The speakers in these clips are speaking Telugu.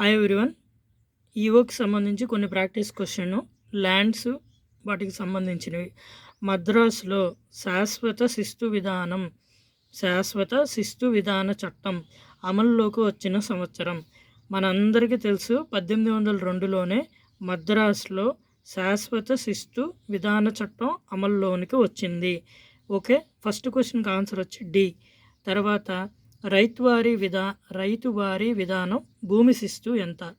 హాయ్ ఎవ్రీవన్ ఈవోకి సంబంధించి కొన్ని ప్రాక్టీస్ క్వశ్చన్ ల్యాండ్స్ వాటికి సంబంధించినవి. మద్రాసులో శాశ్వత శిస్తు విధానం శాశ్వత శిస్తు విధాన చట్టం అమల్లోకి వచ్చిన సంవత్సరం. మనందరికీ తెలుసు పద్దెనిమిది వందల రెండులోనే మద్రాసులో శాశ్వత శిస్తు విధాన చట్టం అమల్లోనికి వచ్చింది. ఓకే ఫస్ట్ క్వశ్చన్కి ఆన్సర్ వచ్చి డి తర్వాత రైతువారీ విధా రైతువారీ విధానం భూమి శిస్తు ఎంత?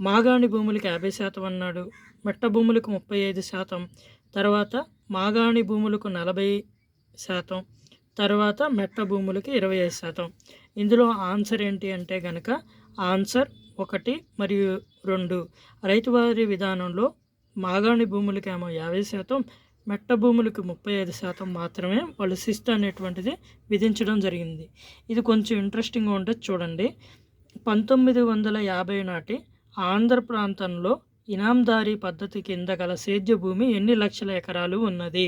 మాగాణి భూములకి యాభై శాతం అన్నాడు. మెట్ట భూములకు ముప్పై ఐదు శాతం. తర్వాత మాగాణి భూములకు నలభై శాతం. తర్వాత మెట్ట భూములకి ఇరవై ఐదు శాతం. ఇందులో ఆన్సర్ ఏంటి అంటే కనుక ఆన్సర్ ఒకటి మరియు రెండు. రైతువారీ విధానంలో మాగాణి భూములకేమో యాభై శాతం మెట్ట భూములకు ముప్పై ఐదు శాతం మాత్రమే వాళ్ళు శిస్తు అనేటువంటిది విధించడం జరిగింది. ఇది కొంచెం ఇంట్రెస్టింగ్గా ఉంటుంది చూడండి. పంతొమ్మిది వందల యాభై నాటి ఆంధ్ర ప్రాంతంలో ఇనాందారీ పద్ధతి కింద గల సేద్య భూమి ఎన్ని లక్షల ఎకరాలు ఉన్నది?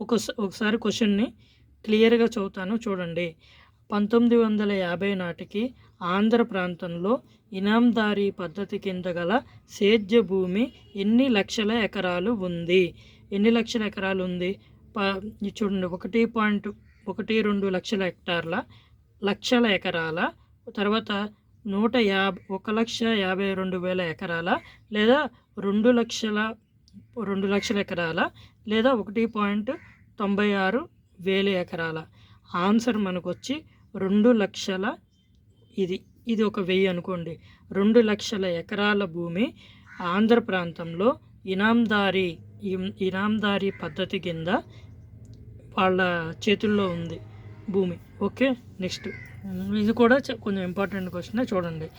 ఒక ఒకసారి క్వశ్చన్ని క్లియర్గా చదువుతాను చూడండి. పంతొమ్మిది వందల యాభై నాటికి ఆంధ్ర ప్రాంతంలో ఇనాందారీ పద్ధతి కింద గల సేద్య భూమి ఎన్ని లక్షల ఎకరాలు ఉంది? ఎన్ని లక్షల ఎకరాలు ఉంది? ప చూడండి ఒకటి పాయింట్ ఒకటి రెండు లక్షల హెక్టార్ల లక్షల ఎకరాల తర్వాత నూట యాభై ఒక లక్ష యాభై రెండు వేల ఎకరాల లేదా రెండు లక్షల రెండు లక్షల ఎకరాల లేదా ఒకటి పాయింట్ తొంభై ఆరు వేల ఎకరాల. ఆన్సర్ మనకు వచ్చి రెండు లక్షల ఇది ఇది ఒక వెయ్యి అనుకోండి. రెండు లక్షల ఎకరాల భూమి ఆంధ్ర ప్రాంతంలో ఇనాందారీ ఇనాందారీ పద్ధతి కింద వాళ్ళ చేతుల్లో ఉంది భూమి. ఓకే? నెక్స్ట్. ఇది కూడా కొంచెం ఇంపార్టెంట్ క్వశ్చన్ చూడండి.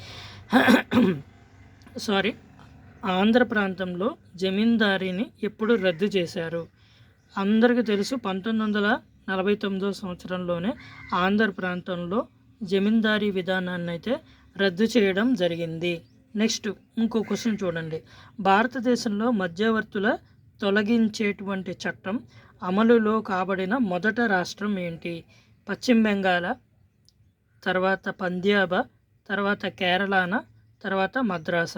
సారీ. ఆంధ్ర ప్రాంతంలో జమీందారీని ఎప్పుడు రద్దు చేశారు? అందరికీ తెలుసు పంతొమ్మిది వందల నలభై తొమ్మిదో సంవత్సరంలోనే ఆంధ్ర ప్రాంతంలో జమీందారీ విధానాన్ని అయితే రద్దు చేయడం జరిగింది. నెక్స్ట్ ఇంకో క్వశ్చన్ చూడండి. భారతదేశంలో మధ్యవర్తుల తొలగించేటువంటి చట్టం అమలులో కాబడిన మొదట రాష్ట్రం ఏంటి? పశ్చిమ బెంగాల తర్వాత పంజాబ్ తర్వాత కేరళన తర్వాత మద్రాస.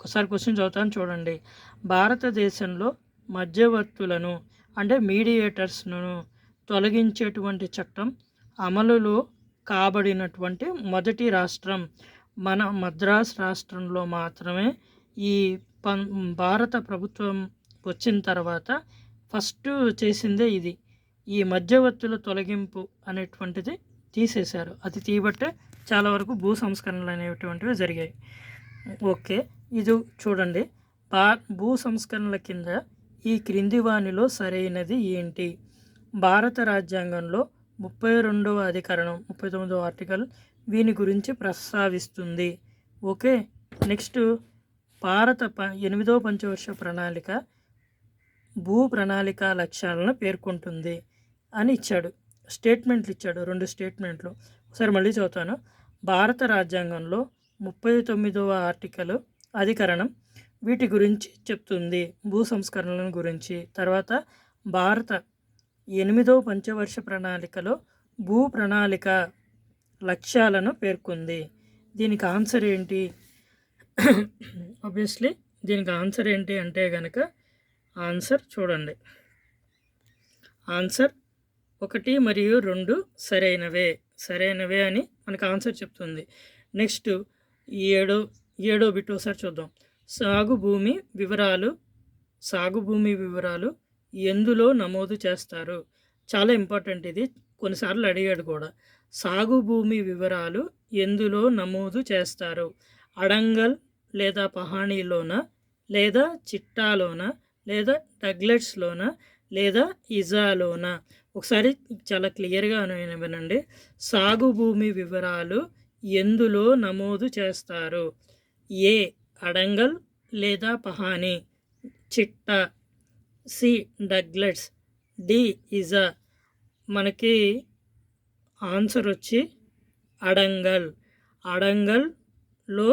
ఒకసారి క్వశ్చన్ చదువుతాను చూడండి. భారతదేశంలో మధ్యవర్తులను అంటే మీడియేటర్స్ను తొలగించేటువంటి చట్టం అమలులో కాబడినటువంటి మొదటి రాష్ట్రం మన మద్రాస్ రాష్ట్రంలో మాత్రమే. ఈ పం భారత ప్రభుత్వం వచ్చిన తర్వాత ఫస్ట్ చేసిందే ఇది. ఈ మధ్యవర్తుల తొలగింపు అనేటువంటిది తీసేశారు. అది తీయబట్టే చాలా వరకు భూ సంస్కరణలు అనేటువంటివి జరిగాయి. ఓకే ఇది చూడండి. భా భూ సంస్కరణల కింద ఈ క్రింది వాణిలో సరైనది ఏంటి? భారత రాజ్యాంగంలో ముప్పై రెండవ అధికరణం ముప్పై తొమ్మిదవ ఆర్టికల్ వీని గురించి ప్రస్తావిస్తుంది. ఓకే నెక్స్ట్ భారత ప ఎనిమిదవ పంచవర్ష ప్రణాళిక భూ ప్రణాళిక లక్ష్యాలను పేర్కొంటుంది అని ఇచ్చాడు. స్టేట్మెంట్లు ఇచ్చాడు రెండు స్టేట్మెంట్లు. ఒకసారి మళ్ళీ చదువుతాను. భారత రాజ్యాంగంలో ముప్పై తొమ్మిదవ ఆర్టికల్ అధికరణం వీటి గురించి చెప్తుంది. భూ సంస్కరణల గురించి. తర్వాత భారత ఎనిమిదవ పంచవర్ష ప్రణాళికలో భూ ప్రణాళిక లక్ష్యాలను పేర్కొంది. దీనికి ఆన్సర్ ఏంటి? ఆబ్వియస్లీ దీనికి ఆన్సర్ ఏంటి అంటే కనుక ఆన్సర్ చూడండి. ఆన్సర్ ఒకటి మరియు రెండు సరైనవే. సరైనవే అని మనకు ఆన్సర్ చెప్తుంది. నెక్స్ట్ ఏడో ఏడో బిట్ ఒకసారి చూద్దాం. సాగు భూమి వివరాలు సాగు భూమి వివరాలు ఎందులో నమోదు చేస్తారు? చాలా ఇంపార్టెంట్ ఇది. కొన్నిసార్లు అడిగాడు కూడా. సాగు భూమి వివరాలు ఎందులో నమోదు చేస్తారు? అడంగల్ లేదా పహాణీలోన లేదా చిట్టాలోన? లేదా డగ్లెట్స్లోన లేదా ఇజాలోన? ఒకసారి చాలా క్లియర్గా వినండి. సాగు భూమి వివరాలు ఎందులో నమోదు చేస్తారు? ఏ. అడంగల్ లేదా పహానీ? చిట్ట. సి. డగ్లెట్స్. డి. ఇజా. మనకి ఆన్సర్ వచ్చి అడంగల్. అడంగల్లో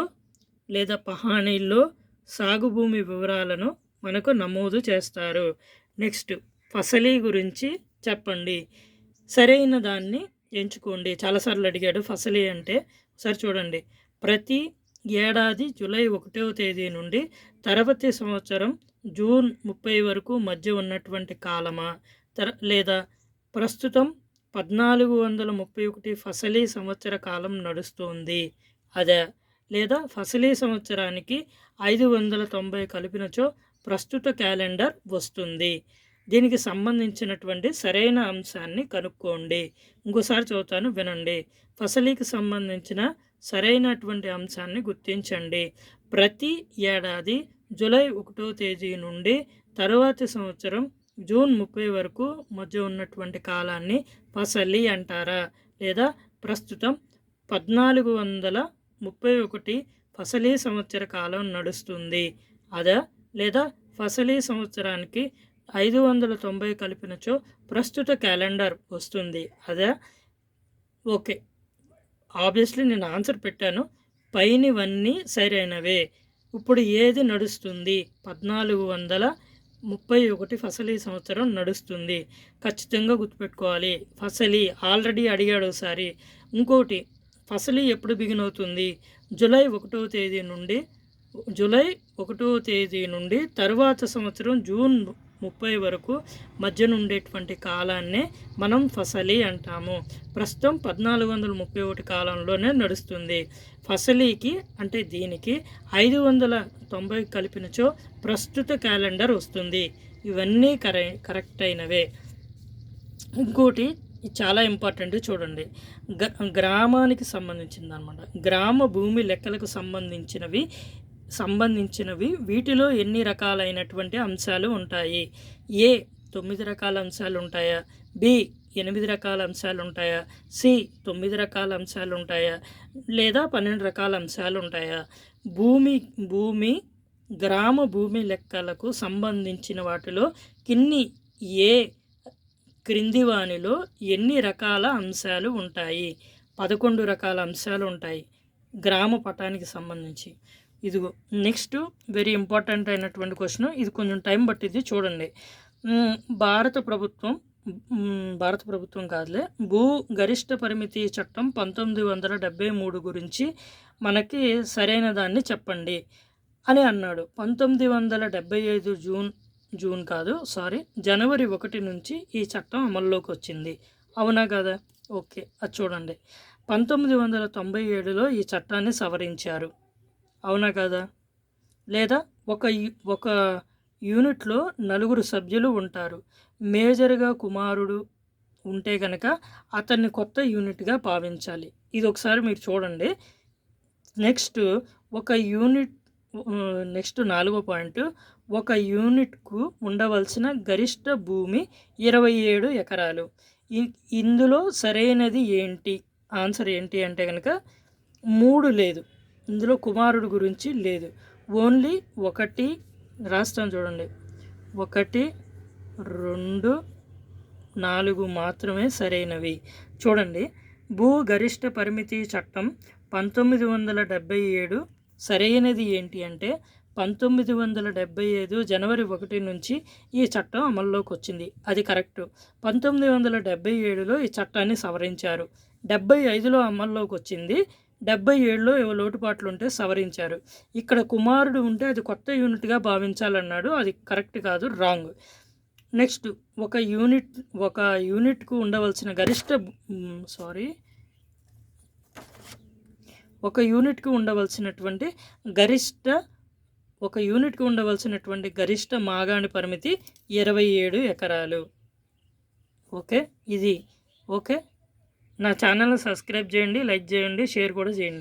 లేదా పహానీల్లో సాగు భూమి వివరాలను మనకు నమోదు చేస్తారు. నెక్స్ట్ ఫసలీ గురించి చెప్పండి. సరైన దాన్ని ఎంచుకోండి. చాలాసార్లు అడిగాడు ఫసలీ అంటే ఒకసారి చూడండి. ప్రతి ఏడాది జూలై ఒకటవ తేదీ నుండి తరవతి సంవత్సరం జూన్ ముప్పై వరకు మధ్య ఉన్నటువంటి కాలమా? తర లేదా ప్రస్తుతం పద్నాలుగు వందల ముప్పై ఒకటి ఫసలీ సంవత్సర కాలం నడుస్తుంది. అదే లేదా ఫసలీ సంవత్సరానికి ఐదు వందల తొంభై కలిపినచో ప్రస్తుత క్యాలెండర్ వస్తుంది. దీనికి సంబంధించినటువంటి సరైన అంశాన్ని కనుక్కోండి. ఇంకోసారి చదువుతాను వినండి. ఫసలీకి సంబంధించిన సరైనటువంటి అంశాన్ని గుర్తించండి. ప్రతి ఏడాది జూలై ఒకటో తేదీ నుండి తరువాతి సంవత్సరం జూన్ ముప్పై వరకు మధ్య ఉన్నటువంటి కాలాన్ని ఫసలి అంటారా? లేదా ప్రస్తుతం పద్నాలుగు వందల ముప్పై ఒకటి ఫసలీ సంవత్సర కాలం నడుస్తుంది. అదా లేదా ఫసలీ సంవత్సరానికి ఐదు వందల తొంభై కలిపినచో ప్రస్తుత క్యాలెండర్ వస్తుంది. అదే? ఓకే. ఆబ్వియస్లీ నేను ఆన్సర్ పెట్టాను. పైనవన్నీ సరైనవే. ఇప్పుడు ఏది నడుస్తుంది? పద్నాలుగు వందల ముప్పై ఒకటి ఫసలీ సంవత్సరం నడుస్తుంది. ఖచ్చితంగా గుర్తుపెట్టుకోవాలి. ఫసలీ ఆల్రెడీ అడిగాడు ఒకసారి. ఇంకోటి ఫసలీ ఎప్పుడు బిగిన్ అవుతుంది? జూలై ఒకటో తేదీ నుండి జూలై ఒకటో తేదీ నుండి తరువాత సంవత్సరం జూన్ ముప్పై వరకు మధ్యన ఉండేటువంటి కాలాన్నే మనం ఫసలి అంటాము. ప్రస్తుతం పద్నాలుగు వందల ముప్పై ఒకటి కాలంలోనే నడుస్తుంది. ఫసలీకి అంటే దీనికి ఐదు వందల తొంభై కలిపినచో ప్రస్తుత క్యాలెండర్ వస్తుంది. ఇవన్నీ కరె కరెక్ట్ అయినవే ఇంకోటి చాలా ఇంపార్టెంట్ చూడండి. గ్రామానికి సంబంధించింది అనమాట గ్రామ భూమి లెక్కలకు సంబంధించినవి సంబంధించినవి. వీటిలో ఎన్ని రకాలైనటువంటి అంశాలు ఉంటాయి? ఏ తొమ్మిది రకాల అంశాలు ఉంటాయా? బి ఎనిమిది రకాల అంశాలు ఉంటాయా? సి తొమ్మిది రకాల అంశాలు ఉంటాయా? లేదా పన్నెండు రకాల అంశాలు ఉంటాయా? భూమి భూమి గ్రామ భూమి లెక్కలకు సంబంధించిన వాటిలో కిన్ని ఏ క్రింది వానిలో ఎన్ని రకాల అంశాలు ఉంటాయి? పదకొండు రకాల అంశాలు ఉంటాయి. గ్రామ పటానికి సంబంధించి. ఇదిగో నెక్స్ట్ వెరీ ఇంపార్టెంట్ అయినటువంటి క్వశ్చన్. ఇది కొంచెం టైం పట్టింది చూడండి. భారత ప్రభుత్వం భారత ప్రభుత్వం కాదులే భూ గరిష్ట పరిమితి చట్టం పంతొమ్మిది వందల డెబ్బై మూడు గురించి మనకి సరైన దాన్ని చెప్పండి అని అన్నాడు. పంతొమ్మిది వందల డెబ్బై ఐదు జూన్ జూన్ కాదు సారీ జనవరి ఒకటి నుంచి ఈ చట్టం అమల్లోకి వచ్చింది. అవునా కదా? ఓకే అది చూడండి. పంతొమ్మిది వందల తొంభై ఏడులో ఈ చట్టాన్ని సవరించారు. అవునా కదా? లేదా ఒక ఒక యూనిట్లో నలుగురు సభ్యులు ఉంటారు. మేజర్గా కుమారుడు ఉంటే కనుక అతన్ని కొత్త యూనిట్గా భావించాలి. ఇది ఒకసారి మీరు చూడండి. నెక్స్ట్ ఒక యూనిట్ నెక్స్ట్ నాలుగో పాయింట్ ఒక యూనిట్కు ఉండవలసిన గరిష్ట భూమి ఇరవై ఏడు ఎకరాలు. ఇందులో సరైనది ఏంటి? ఆన్సర్ ఏంటి అంటే కనుక మూడు లేదు. ఇందులో కుమారుడు గురించి లేదు. ఓన్లీ ఒకటి రాష్ట్రం చూడండి. ఒకటి రెండు నాలుగు మాత్రమే సరైనవి. చూడండి. భూ గరిష్ట పరిమితి చట్టం పంతొమ్మిది వందల డెబ్బై ఏడు సరైనది ఏంటి అంటే పంతొమ్మిది వందల డెబ్బై ఐదు జనవరి ఒకటి నుంచి ఈ చట్టం అమల్లోకి వచ్చింది. అది కరెక్ట్. పంతొమ్మిది వందల డెబ్బై ఏడులో ఈ చట్టాన్ని సవరించారు. డెబ్బై ఐదులో అమల్లోకి వచ్చింది డెబ్బై ఏడులో ఏవో లోటుపాట్లు ఉంటే సవరించారు. ఇక్కడ కుమారుడు ఉంటే అది కొత్త యూనిట్గా భావించాలన్నాడు. అది కరెక్ట్ కాదు రాంగ్. నెక్స్ట్ ఒక యూనిట్ ఒక యూనిట్కు ఉండవలసిన గరిష్ట సారీ. ఒక యూనిట్కి ఉండవలసినటువంటి గరిష్ట ఒక యూనిట్కి ఉండవలసినటువంటి గరిష్ట మాగాణి పరిమితి ఇరవై ఏడు ఎకరాలు. ఓకే? ఇది. ఓకే? నా ఛానల్ని సబ్స్క్రైబ్ చేయండి లైక్ చేయండి షేర్ కూడా చేయండి.